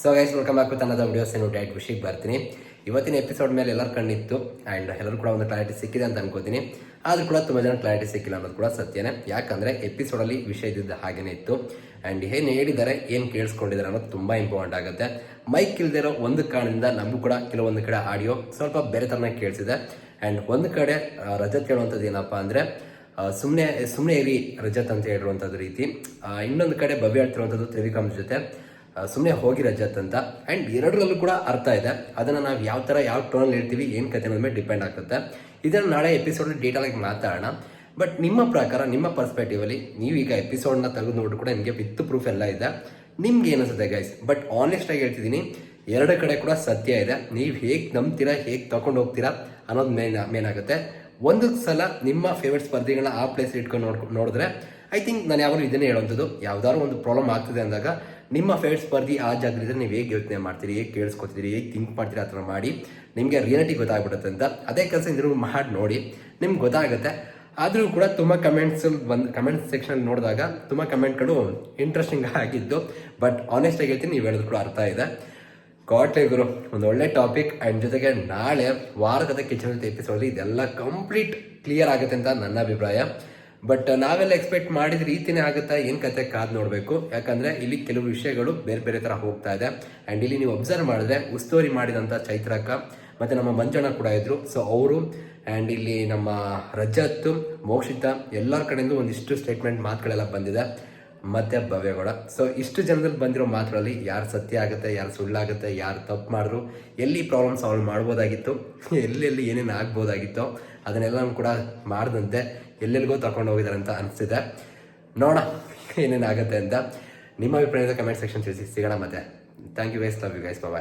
So guys welcome back with ಅನ್ನೋದು videos ಏನು diet ವಿಷಯಕ್ಕೆ ಬರ್ತೀನಿ ಇವತ್ತಿನ ಎಪಿಸೋಡ್ ಮೇಲೆ ಎಲ್ಲರ ಕಣ್ಣಿತ್ತು ಆ್ಯಂಡ್ ಎಲ್ಲರೂ ಕೂಡ ಒಂದು ಕ್ಲಾರಿಟಿ ಸಿಕ್ಕಿದೆ ಅಂತ ಅನ್ಕೋತೀನಿ ಆದರೂ ಕೂಡ ತುಂಬ ಜನ ಕ್ಲಾರಿಟಿ ಸಿಕ್ಕಿಲ್ಲ ಅನ್ನೋದು ಕೂಡ ಸತ್ಯನೇ ಯಾಕಂದರೆ ಎಪಿಸೋಡಲ್ಲಿ ವಿಷಯ ಇದ್ದಿದ್ದ ಹಾಗೇನೇ ಇತ್ತು ಆ್ಯಂಡ್ ಏನು ಹೇಳಿದ್ದಾರೆ ಏನು ಕೇಳಿಸ್ಕೊಂಡಿದ್ದಾರೆ ಅನ್ನೋದು ತುಂಬ ಇಂಪಾರ್ಟೆಂಟ್ ಆಗುತ್ತೆ ಮೈಕ್ ಇಲ್ದಿರೋ ಒಂದು ಕಾರಣದಿಂದ ನಮಗೂ ಕೂಡ ಕೆಲವೊಂದು ಕಡೆ ಆಡಿಯೋ ಸ್ವಲ್ಪ ಬೇರೆ ಥರನೇ ಕೇಳಿಸಿದೆ ಆ್ಯಂಡ್ ಒಂದು ಕಡೆ ರಜತ್ ಹೇಳುವಂಥದ್ದು ಏನಪ್ಪ ಅಂದರೆ ಸುಮ್ಮನೆ ಸುಮ್ಮನೆ ಇರಿ ರಜತ್ ಅಂತ ಹೇಳಿರುವಂಥದ್ದು ರೀತಿ. ಇನ್ನೊಂದು ಕಡೆ ಭವ್ಯ ಹೇಳ್ತಿರುವಂಥದ್ದು ತ್ರಿವಿಕ್ರಮ್ ಜೊತೆ. ಸುಮ್ಮನೆ ಹೋಗಿ ರಜತ್ ಅಂತ ಆ್ಯಂಡ್ ಎರಡರಲ್ಲೂ ಕೂಡ ಅರ್ಥ ಇದೆ. ಅದನ್ನು ನಾವು ಯಾವ ಥರ ಯಾವ ಟೋನಲ್ಲಿ ಹೇಳ್ತೀವಿ, ಏನು ಕತೆ ಅನ್ನೋದ್ರ ಮೇಲೆ ಡಿಪೆಂಡ್ ಆಗುತ್ತೆ. ಇದನ್ನು ನಾಳೆ ಎಪಿಸೋಡ್ ಡೀಟೇಲಾಗಿ ಮಾತಾಡೋಣ. ಬಟ್ ನಿಮ್ಮ ಪ್ರಕಾರ, ನಿಮ್ಮ ಪರ್ಸ್ಪೆಕ್ಟಿವಲ್ಲಿ ನೀವು ಈಗ ಎಪಿಸೋಡ್ನ ತೆಗೆದು ನೋಡಿ ಕೂಡ ನಿಮಗೆ ವಿತ್ ಪ್ರೂಫ್ ಎಲ್ಲ ಇದೆ. ನಿಮ್ಗೆ ಏನಿಸುತ್ತೆ ಗೈಸ್ ಬಟ್ ಆನೆಸ್ಟ್ ಆಗಿ ಹೇಳ್ತಿದ್ದೀನಿ, ಎರಡು ಕಡೆ ಕೂಡ ಸತ್ಯ ಇದೆ. ನೀವು ಹೇಗೆ ನಂಬ್ತೀರಾ, ಹೇಗೆ ತಗೊಂಡು ಹೋಗ್ತೀರಾ ಅನ್ನೋದು ಮೇನ್ ಮೇನ್ ಆಗುತ್ತೆ. ಒಂದು ಸಲ ನಿಮ್ಮ ಫೇವ್ರೆಟ್ ಸ್ಪರ್ಧಿಗಳನ್ನ ಆ ಪ್ಲೇಸ್ ಇಟ್ಕೊಂಡು ನೋಡ್ ನೋಡಿದ್ರೆ ಐ ಥಿಂಕ್ ನಾನು ಯಾವಾಗಲೂ ಇದನ್ನೇ ಹೇಳುವಂಥದ್ದು ಯಾವ್ದಾದ್ರು ಒಂದು ಪ್ರಾಬ್ಲಮ್ ಆಗ್ತಿದೆ ಅಂದಾಗ ನಿಮ್ಮ ಫೇವ್ರೆಟ್ ಸ್ಪರ್ಧಿ ಆ ಜಾಗದಿಂದ ನೀವು ಹೇಗೆ ಯೋಚನೆ ಮಾಡ್ತೀರಿ, ಹೇಗೆ ಕೇಳಿಸ್ಕೊತೀರಿ, ಹೇಗೆ ಥಿಂಕ್ ಮಾಡ್ತೀರಿ ಆ ಥರ ಮಾಡಿ ನಿಮಗೆ ರಿಯಾಲಿಟಿ ಗೊತ್ತಾಗ್ಬಿಡುತ್ತೆ ಅಂತ. ಅದೇ ಕೆಲಸ ಇದ್ರು ಮಾಡಿ ನೋಡಿ, ನಿಮ್ಗೆ ಗೊತ್ತಾಗುತ್ತೆ. ಆದರೂ ಕೂಡ ತುಂಬ ಕಮೆಂಟ್ಸ್ ಬಂದು ಕಮೆಂಟ್ ಸೆಕ್ಷನ್ ನೋಡಿದಾಗ ತುಂಬ ಕಮೆಂಟ್ಗಳು ಇಂಟ್ರೆಸ್ಟಿಂಗ್ ಆಗಿದ್ದು ಬಟ್ ಆನೆಸ್ಟಾಗಿ ಹೇಳ್ತೀನಿ, ನೀವು ಹೇಳಿದ್ರು ಕೂಡ ಅರ್ಥ ಇದೆ. ಕಾಟ್ಲೆ ಗುರು, ಒಂದು ಒಳ್ಳೆ ಟಾಪಿಕ್ ಆ್ಯಂಡ್ ಜೊತೆಗೆ ನಾಳೆ ವಾರದ ಕಿಚನ್ ಎಪಿಸೋಡ್ ಇದೆಲ್ಲ ಕಂಪ್ಲೀಟ್ ಕ್ಲಿಯರ್ ಆಗುತ್ತೆ ಅಂತ ನನ್ನ ಅಭಿಪ್ರಾಯ. ಬಟ್ ನಾವೆಲ್ಲ ಎಕ್ಸ್ಪೆಕ್ಟ್ ಮಾಡಿದ ರೀತಿನೇ ಆಗುತ್ತಾ? ಏನು ಕತೆ? ಕಾದ್ ನೋಡಬೇಕು. ಯಾಕಂದ್ರೆ ಇಲ್ಲಿ ಕೆಲವು ವಿಷಯಗಳು ಬೇರೆ ಬೇರೆ ಥರ ಹೋಗ್ತಾ ಇದೆ. ಆ್ಯಂಡ್ ಇಲ್ಲಿ ನೀವು ಅಬ್ಸರ್ವ್ ಮಾಡಿದ್ರೆ, ಉಸ್ತುವಾರಿ ಮಾಡಿದಂಥ ಚೈತ್ರಕ್ಕ ಮತ್ತು ನಮ್ಮ ಮಂಜಣ್ಣ ಕೂಡ ಇದ್ದರು ಸೊ ಅವರು ಆ್ಯಂಡ್ ಇಲ್ಲಿ ನಮ್ಮ ರಜತ್, ಮೋಕ್ಷಿತ, ಎಲ್ಲರ ಕಡೆಯಿಂದ ಒಂದಿಷ್ಟು ಸ್ಟೇಟ್ಮೆಂಟ್ ಮಾತುಗಳೆಲ್ಲ ಬಂದಿದೆ. ಮತ್ತೆ ಭವ್ಯಗೌಡ ಸೊ ಇಷ್ಟು ಜನದಲ್ಲಿ ಬಂದಿರೋ ಮಾತುಗಳಲ್ಲಿ ಯಾರು ಸತ್ಯ ಆಗುತ್ತೆ, ಯಾರು ಸುಳ್ಳಾಗುತ್ತೆ, ಯಾರು ತಪ್ಪು ಮಾಡಿದ್ರು, ಎಲ್ಲಿ ಪ್ರಾಬ್ಲಮ್ ಸಾಲ್ವ್ ಮಾಡ್ಬೋದಾಗಿತ್ತು ಎಲ್ಲೆಲ್ಲಿ ಏನೇನು ಆಗ್ಬೋದಾಗಿತ್ತೋ ಅದನ್ನೆಲ್ಲ ಕೂಡ ಮಾಡ್ದಂತೆ ಎಲ್ಲೆಲ್ಲಿಗೋ ತಗೊಂಡು ಹೋಗಿದ್ದಾರೆ ಅಂತ ಅನಿಸ್ತಿದೆ. ನೋಡೋಣ ಏನೇನಾಗುತ್ತೆ ಅಂತ. ನಿಮ್ಮ ಅಭಿಪ್ರಾಯದ ಕಮೆಂಟ್ ಸೆಕ್ಷನ್ ತಿಳಿಸಿ. ಸಿಗೋಣ ಮತ್ತೆ. Thank you guys love you guys bye